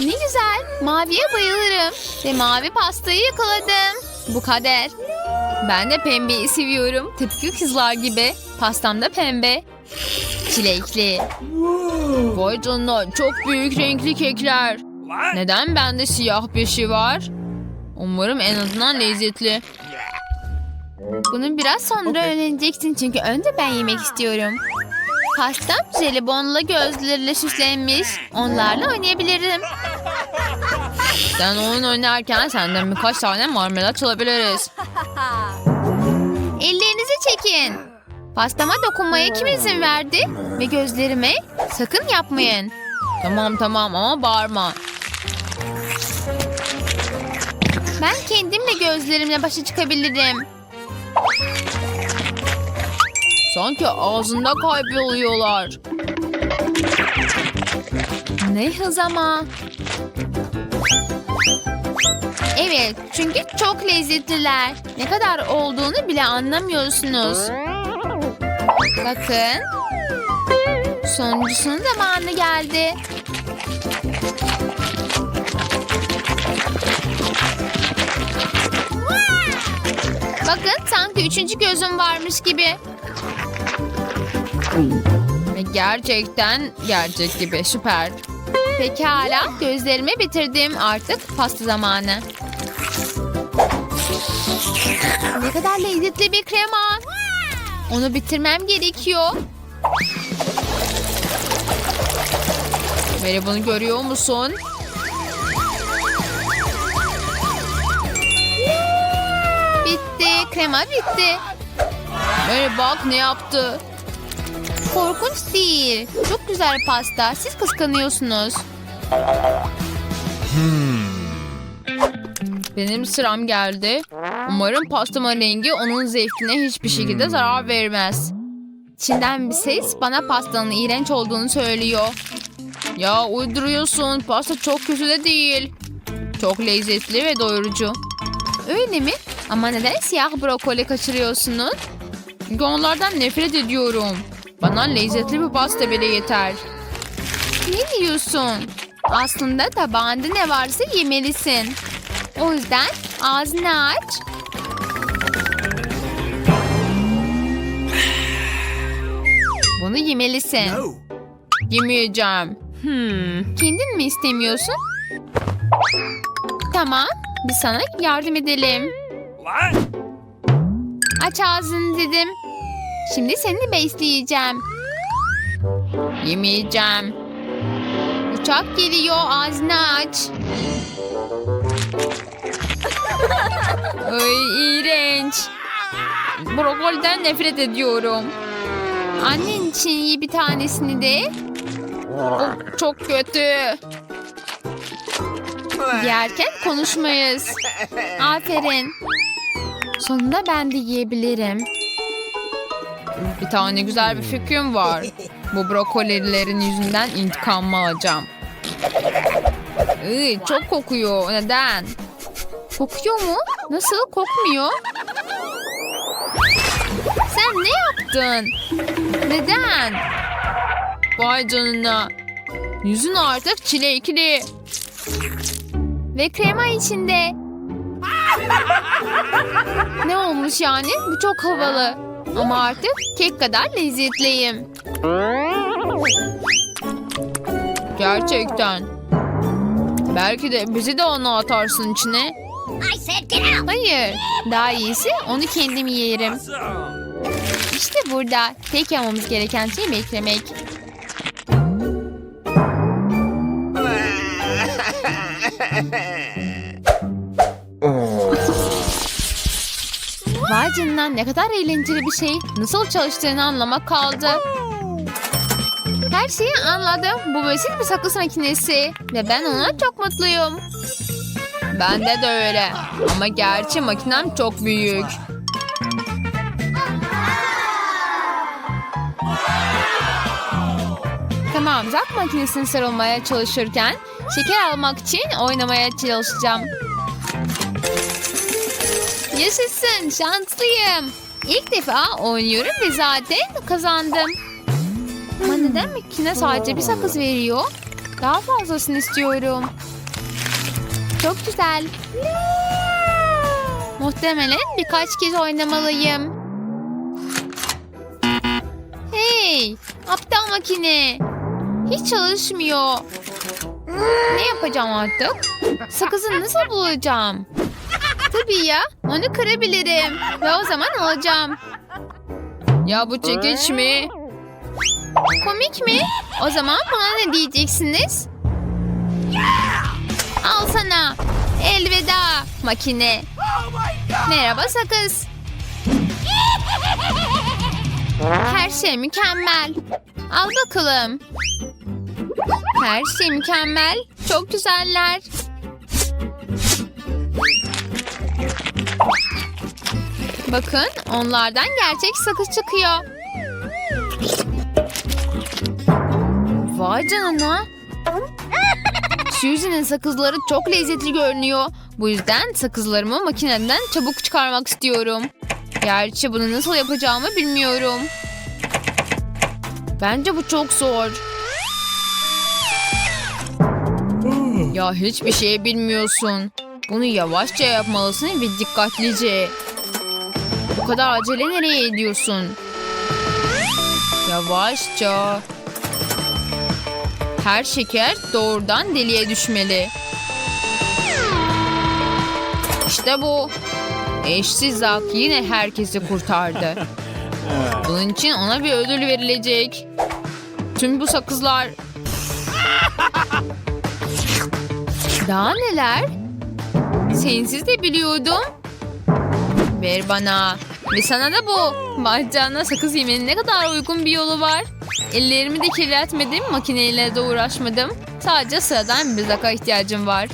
Ne güzel. Maviye bayılırım. Ve mavi pastayı yakaladım. Bu kader. Ben de pembeyi seviyorum. Tıpkı kızlar gibi. Pastam da pembe. Çilekli. Vay canına çok büyük renkli kekler. Neden bende siyah bir şey var? Umarım en azından lezzetli. Bunu biraz sonra öğreneceksin çünkü önce ben yemek istiyorum. Pastam jelibonla gözlerle süslenmiş. Onlarla oynayabilirim. Sen oyun oynarken senden birkaç tane marmelat çalabiliriz. Ellerinizi çekin. Pastama dokunmaya kim izin verdi? Ve gözlerime sakın yapmayın. Tamam tamam ama bağırma. Ben kendimle gözlerimle başa çıkabilirim. Sanki ağzında kayboluyorlar. Ne hız ama. Evet, çünkü çok lezzetliler. Ne kadar olduğunu bile anlamıyorsunuz. Bakın. Sonuncusunun zamanı geldi. Bakın sanki üçüncü gözüm varmış gibi. Gerçekten gerçek gibi süper. Pekala gözlerimi bitirdim artık pasta zamanı. Ne kadar lezzetli bir krema. Onu bitirmem gerekiyor. Mary bunu görüyor musun? Bitti. Krema bitti. Mary bak ne yaptı. Korkunç değil. Çok güzel pasta. Siz kıskanıyorsunuz. Benim sıram geldi. Umarım pastamın rengi onun zevkine hiçbir şekilde zarar vermez. İçinden bir ses bana pastanın iğrenç olduğunu söylüyor. Ya uyduruyorsun. Pasta çok kötü de değil. Çok lezzetli ve doyurucu. Öyle mi? Ama neden siyah brokoli kaçırıyorsunuz? Çünkü onlardan nefret ediyorum. Bana lezzetli bir pasta bile yeter. Ne diyorsun? Aslında tabağında ne varsa yemelisin. O yüzden ağzını aç. Bunu yemelisin. Yemeyeceğim. Hmm. Kendin mi istemiyorsun? Tamam. Biz sana yardım edelim. Aç ağzını dedim. Şimdi seni besleyeceğim. Yemeyeceğim. Uçak geliyor ağzını aç. Ay iğrenç. Brokoliden nefret ediyorum. Annen için iyi bir tanesini de. O çok kötü. Yerken konuşmayız. Aferin. Sonunda ben de yiyebilirim. Bir tane güzel bir fikrim var. Bu brokolilerin yüzünden intikamımı alacağım. Iy, çok kokuyor. Neden? Kokuyor mu? Nasıl kokmuyor? Sen ne yaptın? Neden? Vay canına. Yüzün artık çilekli. Ve krema içinde. ne olmuş yani? Bu çok havalı. Ama artık kek kadar lezzetliyim. Gerçekten. Belki de bizi de onu atarsın içine. Hayır. Daha iyisi onu kendim yerim. İşte burada. Tek yapmamız gereken şey beklemek. Canına ne kadar eğlenceli bir şey. Nasıl çalıştığını anlamak kaldı. Her şeyi anladım. Bu basit bir sakız makinesi. Ve ben ona çok mutluyum. Bende de öyle. Ama gerçi makinem çok büyük. Tamam, zat makinesini sarılmaya çalışırken şeker almak için oynamaya çalışacağım. Yaşasın, şanslıyım. İlk defa oynuyorum ve zaten kazandım. Ama neden makine sadece bir sakız veriyor? Daha fazlasını istiyorum. Çok güzel. Muhtemelen birkaç kez oynamalıyım. Hey, aptal makine. Hiç çalışmıyor. Ne yapacağım artık? Sakızı nasıl bulacağım? Tabii ya, onu kırabilirim. Ve o zaman alacağım. Ya bu çekiç mi? Komik mi? O zaman bana ne diyeceksiniz? Al sana. Elveda makine. Merhaba sakız. Her şey mükemmel. Al bakalım. Her şey mükemmel. Çok güzeller. Bakın onlardan gerçek sakız çıkıyor. Vay canına. Suzy'nin sakızları çok lezzetli görünüyor. Bu yüzden sakızlarımı makineden çabuk çıkarmak istiyorum. Gerçi bunu nasıl yapacağımı bilmiyorum. Bence bu çok zor. Ya hiçbir şey bilmiyorsun. Bunu yavaşça yapmalısın ve dikkatlice. Bu kadar acele nereye ediyorsun? Yavaşça. Her şeker doğrudan deliğe düşmeli. İşte bu. Eşsiz Zak yine herkesi kurtardı. Bunun için ona bir ödül verilecek. Tüm bu sakızlar... Daha neler? Sensiz de biliyordum. Ver bana. Ve sana da bu. Bacağına sakız yemenin ne kadar uygun bir yolu var. Ellerimi de kirletmedim, makineyle de uğraşmadım. Sadece sıradan bir zaka ihtiyacım var.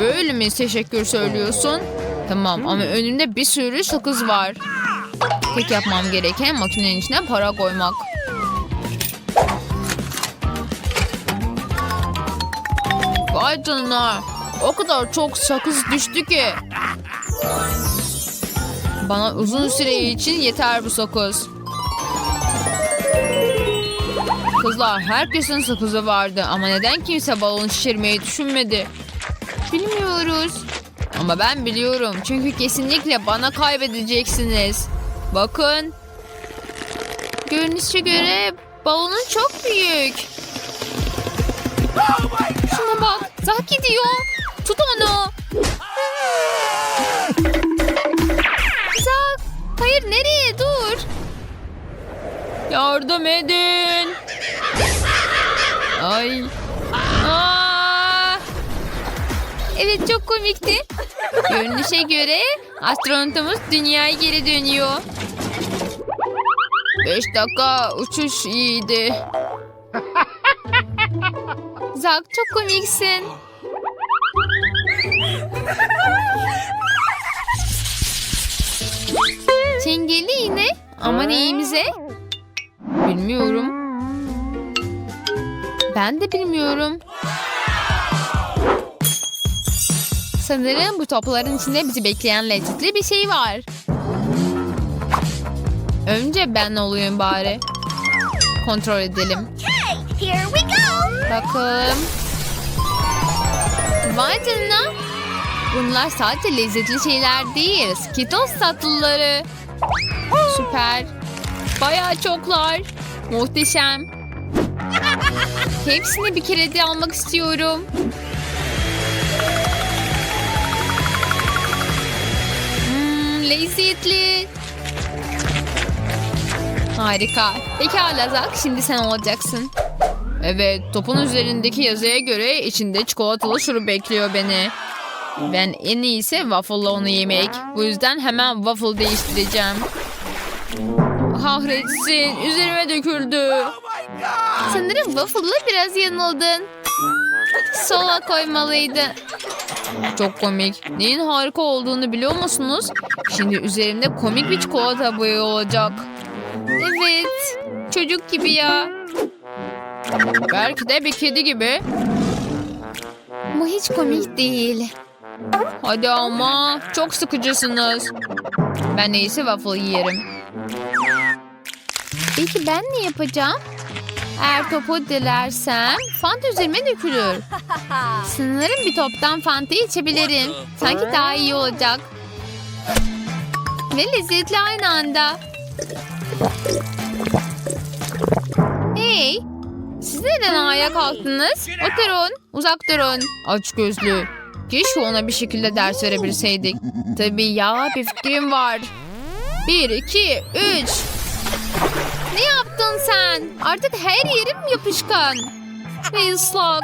Böyle mi teşekkür söylüyorsun? Tamam ama önümde bir sürü sakız var. Tek yapmam gereken makinenin içine para koymak. Vay canına. O kadar çok sakız düştü ki. Bana uzun süre için yeter bu sakız. Kızlar herkesin sakızı vardı ama neden kimse balon şişirmeyi düşünmedi? Bilmiyoruz. Ama ben biliyorum çünkü kesinlikle bana kaybedeceksiniz. Bakın. Görünüşe göre balonun çok büyük. Şuna bak. Zak gidiyor. Tut onu. Hayır nereye? Dur. Yardım edin. Ay. Aa! Evet çok komikti. Görünüşe göre astronotumuz dünyaya geri dönüyor. Beş dakika uçuş iyiydi. Zak çok komiksin. Çengeli iğne ama neyimize? Bilmiyorum. Ben de bilmiyorum. Sanırım bu topların içinde bizi bekleyen lezzetli bir şey var. Önce ben olayım bari. Kontrol edelim. Here we go! Bakalım. Vay canına. Bunlar sadece lezzetli şeyler değil. Skittles tatlıları. Süper. Bayağı çoklar. Muhteşem. Hepsini bir kere de almak istiyorum. Hmm, lezzetli. Harika. Pekala Zak, şimdi sen olacaksın. Evet, topun üzerindeki yazıya göre içinde çikolatalı şurup bekliyor beni. Ben en iyisi waffle'la onu yemek. Bu yüzden hemen waffle değiştireceğim. Kahretsin, üzerime döküldü. Sanırım waffle'la biraz yanıldın. Sola koymalıydı. Çok komik. Neyin harika olduğunu biliyor musunuz? Şimdi üzerimde komik bir çikolata boyu olacak. Evet. Çocuk gibi ya. Belki de bir kedi gibi. Bu hiç komik değil. Hadi ama çok sıkıcısınız. Ben neyse waffle yerim. Peki ben ne yapacağım? Eğer topu dilersem Fanta üzerime dökülür. Sanırım bir toptan Fanta içebilirim. Sanki daha iyi olacak. Ve lezzetli aynı anda. Hey! Siz neden ayağa kalktınız? Oturun, uzak durun. Aç gözlü. Keşke ona bir şekilde ders verebilseydik. Tabii ya, bir fikrim var. Bir, iki, üç. Ne yaptın sen? Artık her yerim yapışkan. Ve ıslak.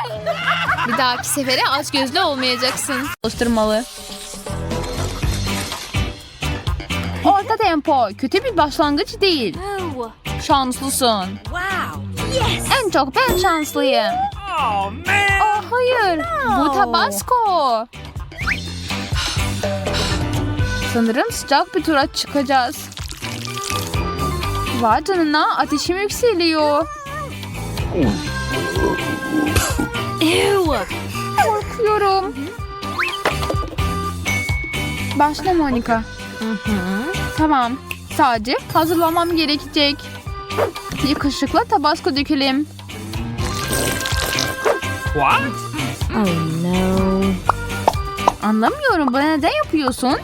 Bir dahaki sefere aç gözlü olmayacaksın. Çalıştırmalı. Orta tempo. Kötü bir başlangıç değil. Şanslısın. Wow. Yes. En çok ben şanslıyım. Oh man! Oh hayır. Bu Tabasco. Sanırım sıcak bir tura çıkacağız. Vay canına ateşim yükseliyor. Ew. Korkuyorum. Başla Monica. Tamam. Sadece hazırlamam gerekecek. Bir kaşıkla tabasco dökelim. What? Anlamıyorum. Bana neden yapıyorsun?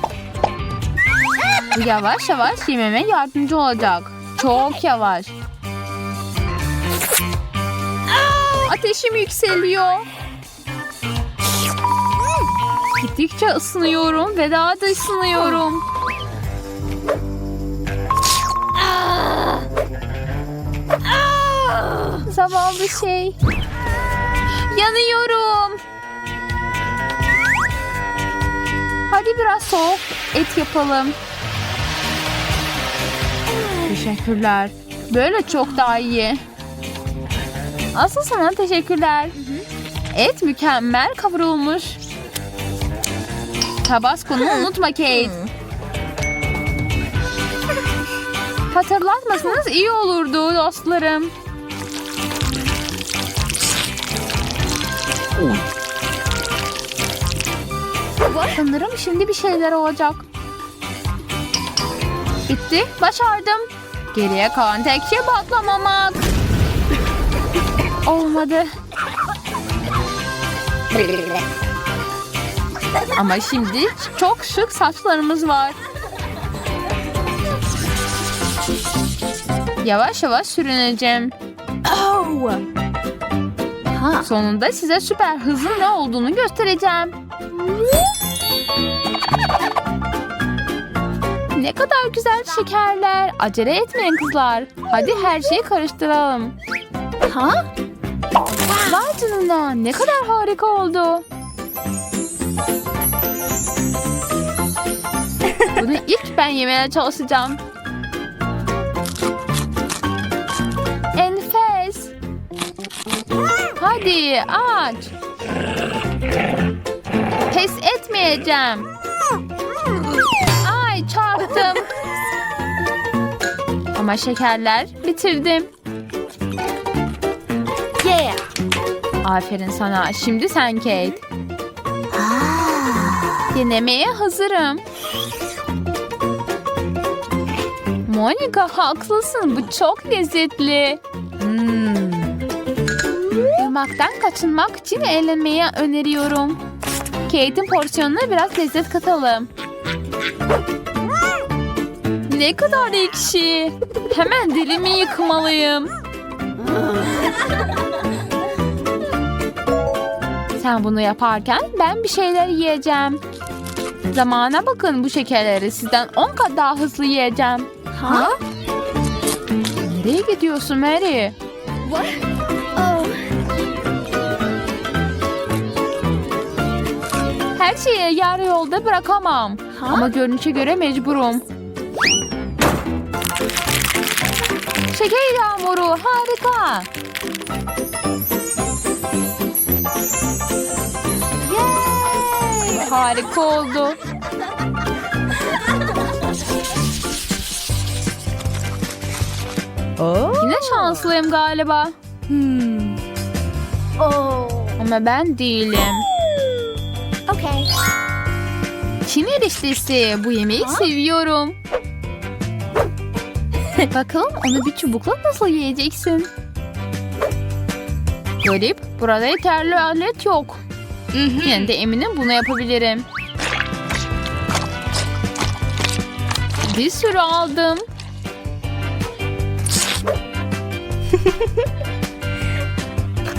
Bu yavaş yavaş yememe yardımcı olacak. Çok yavaş. Ateşim yükseliyor. Gittikçe ısınıyorum ve daha da ısınıyorum. Zavallı şey. Yanıyorum. Hadi biraz soğuk et yapalım. Teşekkürler. Böyle çok daha iyi. Asıl sana teşekkürler. Et mükemmel kavrulmuş. Tabasco'nu unutma Kate. Hatırlatmasanız iyi olurdu dostlarım. Sanırım şimdi bir şeyler olacak. Bitti, başardım. Geriye kalan tek şey patlamamak. Olmadı. Ama şimdi çok şık saçlarımız var. Yavaş yavaş sürüneceğim. Oh. Sonunda size süper hızın ne olduğunu göstereceğim. Şekerler. Acele etmeyin kızlar. Hadi her şeyi karıştıralım. Ha? Vay canına ne kadar harika oldu. Bunu ilk ben yemeye çalışacağım. Enfes. Hadi aç. Pes etmeyeceğim. Ay çarptım. Ama şekerler bitirdim. Yeah. Aferin sana. Şimdi sen Kate. Denemeye hazırım. Monica haklısın. Bu çok lezzetli. Hmm. Irmaktan kaçınmak için eğlenmeyi öneriyorum. Kate'in porsiyonuna biraz lezzet katalım. Ne kadar ekşi. Hemen dilimi yıkmalıyım. Sen bunu yaparken ben bir şeyler yiyeceğim. Zamana bakın bu şekerleri sizden 10 kat daha hızlı yiyeceğim. Ha? Nereye gidiyorsun Mary? What? Oh. Her şeyi yarı yolda bırakamam. Ha? Ama görünüşe göre mecburum. Şeker yağmuru harika. Yay! Harika oldu. Yine şanslıyım galiba. Oh. Ama ben değilim. Okay. Çin eriştesi. Bu yemeği seviyorum. Bakalım onu bir çubukla nasıl yiyeceksin? Garip. Burada yeterli alet yok. Yine de eminim bunu yapabilirim. Bir sürü aldım.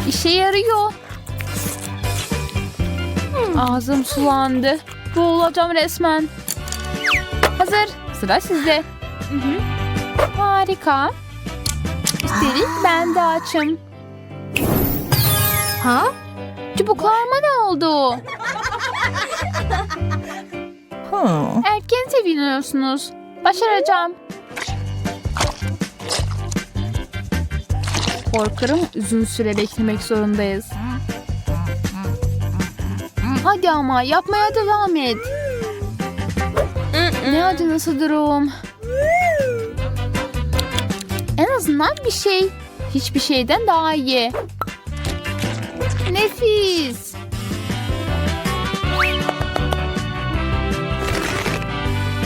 İşe yarıyor. Ağzım sulandı. Boğulacağım resmen. Hazır. Sıra sizde. Harika. Üstelik ben de açım. Huh? Çubuklarıma ne oldu? Erken seviniyorsunuz. Başaracağım. Korkarım uzun süre beklemek zorundayız. Hadi ama yapmaya devam et. Ne acınası durum. Azından bir şey. Hiçbir şeyden daha iyi. Nefis.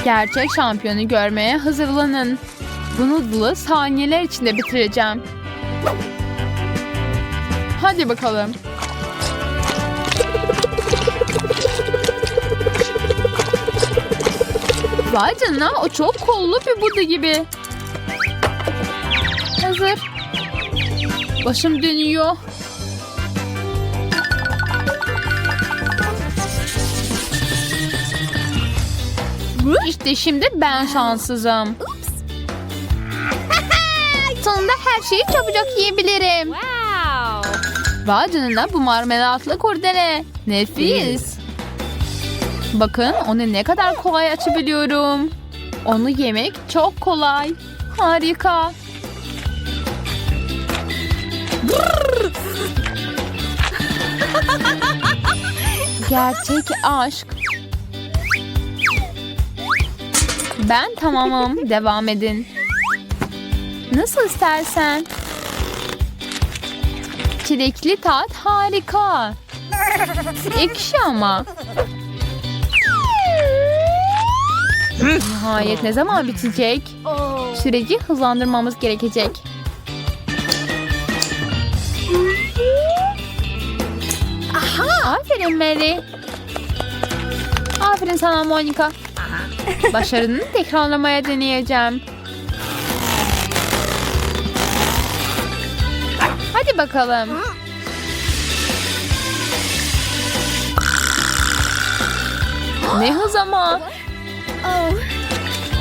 Gerçek şampiyonu görmeye hazırlanın. Bu noodle'ı saniyeler içinde bitireceğim. Hadi bakalım. Vay canına o çok kollu bir Buda gibi. Başım dönüyor. İşte şimdi ben şanssızım. Sonunda her şeyi çabucak yiyebilirim. Vay canına bu marmelatlı kurdele. Nefis. Bakın onu ne kadar kolay açabiliyorum. Onu yemek çok kolay. Harika. Gerçek aşk. Ben tamamım. Devam edin. Nasıl istersen. Çilekli tat harika. Ekşi ama. Nihayet ne zaman bitecek? Süreci hızlandırmamız gerekecek. Aferin Mary. Aferin sana Monica. Başarını tekrarlamaya deneyeceğim. Hadi bakalım. Ne hız ama.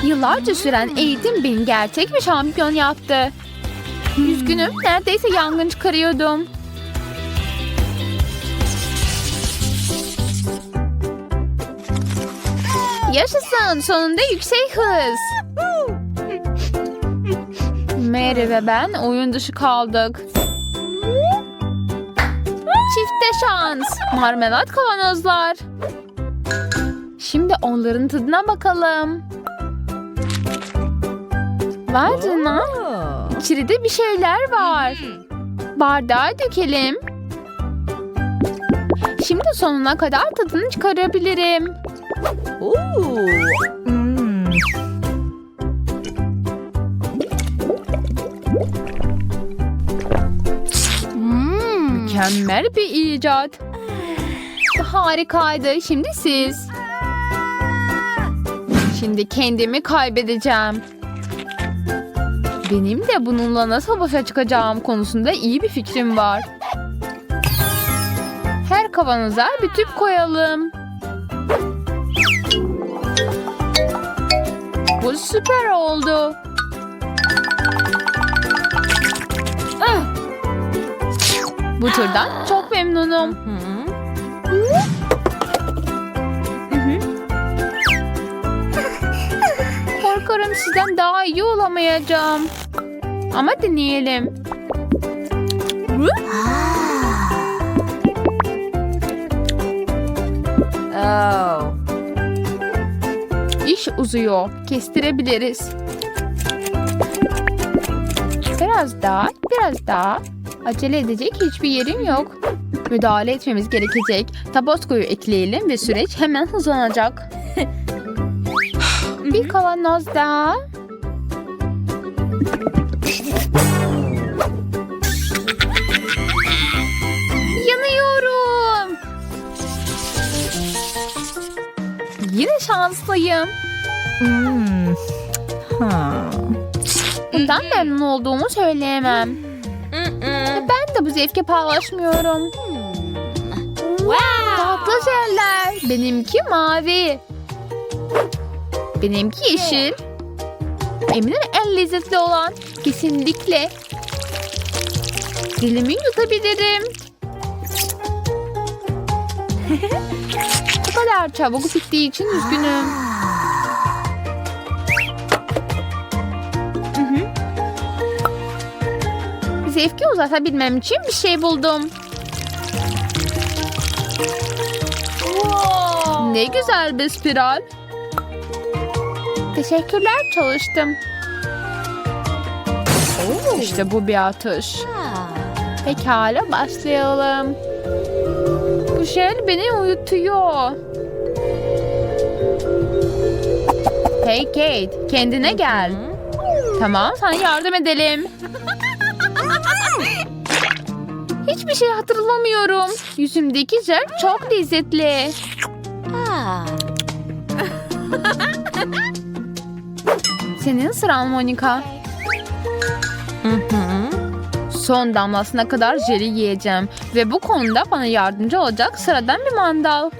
Yıllarca süren eğitim beni gerçek bir şampiyon yaptı. Üzgünüm, neredeyse yangın çıkarıyordum. Yaşasın, sonunda yüksek hız. Mary ve ben oyun dışı kaldık. Çifte şans. Marmelat kavanozlar. Şimdi onların tadına bakalım. Vay canına. İçeride bir şeyler var. Bardağa dökelim. Şimdi sonuna kadar tadını çıkarabilirim. Mm. Mmm. Mükemmel bir icat. Harikaydı. Şimdi siz. Şimdi kendimi kaybedeceğim. Benim de bununla nasıl başa çıkacağım konusunda iyi bir fikrim var. Her kavanoza bir tüp koyalım. Bu süper oldu. Ah! Bu turdan çok memnunum. Korkarım sizden daha iyi olamayacağım. Ama deneyelim. Oh başı uzuyor. Kestirebiliriz. Biraz daha, biraz daha. Acele edecek hiçbir yerim yok. Müdahale etmemiz gerekecek. Tabasco'yu ekleyelim ve süreç hemen hızlanacak. Bir kavanoz daha. Yanıyorum. Yine şanslıyım. Hmm. Ha. Bundan memnun olduğumu söyleyemem. Ben de bu zevki paylaşmıyorum. Tatlı şeyler. Benimki mavi. Benimki yeşil. Eminim en lezzetli olan. Kesinlikle. Dilimi yutabilirim. Bu kadar çabuk bittiği için üzgünüm. Zevki uzatabilmem için bir şey buldum. Ne güzel bir spiral. Teşekkürler çalıştım. İşte bu bir atış. Pekala başlayalım. Bu şey beni uyutuyor. Hey Kate, kendine gel. Tamam, sana yardım edelim. Hiçbir şey hatırlamıyorum. Yüzümdeki jel çok lezzetli. Senin sıran Monika. Son damlasına kadar jeli yiyeceğim. Ve bu konuda bana yardımcı olacak sıradan bir mandal.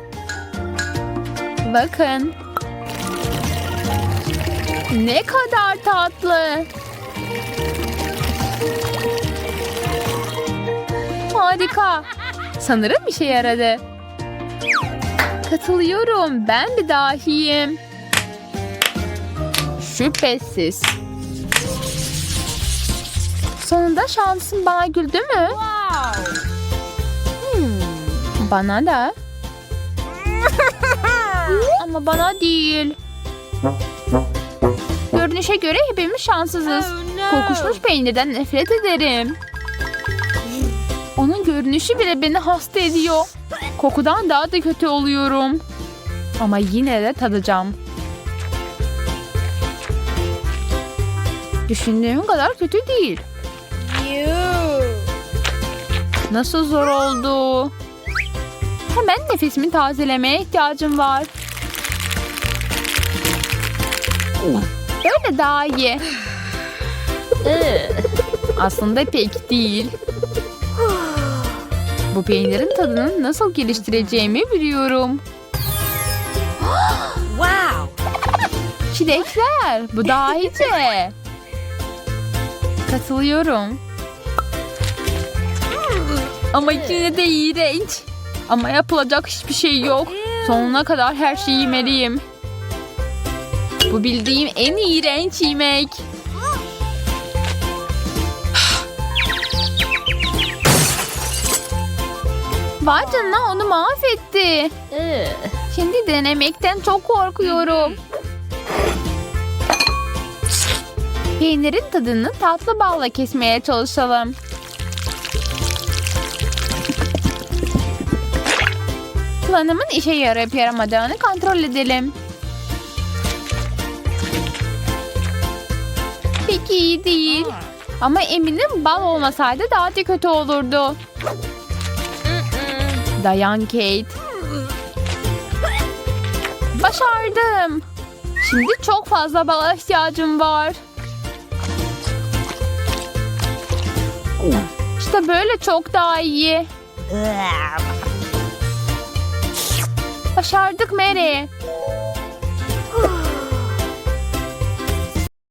Bakın. Ne kadar tatlı. Harika. Sanırım işe yaradı. Katılıyorum. Ben bir dahiyim. Şüphesiz. Sonunda şansım bana güldü mü? Hmm, Bana da. Ama bana değil. Görünüşe göre hepimiz şanssızız. Kokuşmuş peynirden nefret ederim. Onun görünüşü bile beni hasta ediyor. Kokudan daha da kötü oluyorum. Ama yine de tadacağım. Düşündüğüm kadar kötü değil. Nasıl zor oldu? Hemen nefesimi tazelemeye ihtiyacım var. Böyle daha iyi. Aslında pek değil. Bu peynirin tadını nasıl geliştireceğimi biliyorum. Wow. Çilekler. Bu dahice. Katılıyorum. Ama yine de iğrenç. Ama yapılacak hiçbir şey yok. Sonuna kadar her şeyi yemeliyim. Bu bildiğim en iğrenç yemek. Vay canına onu mahvetti. Şimdi denemekten çok korkuyorum. Peynirin tadını tatlı balla kesmeye çalışalım. Planımın işe yarayıp yaramadığını kontrol edelim. Pek iyi değil. Ama eminim bal olmasaydı daha da kötü olurdu. Dayan Kate. Başardım. Şimdi çok fazla bala ihtiyacım var. İşte böyle çok daha iyi. Başardık Mary.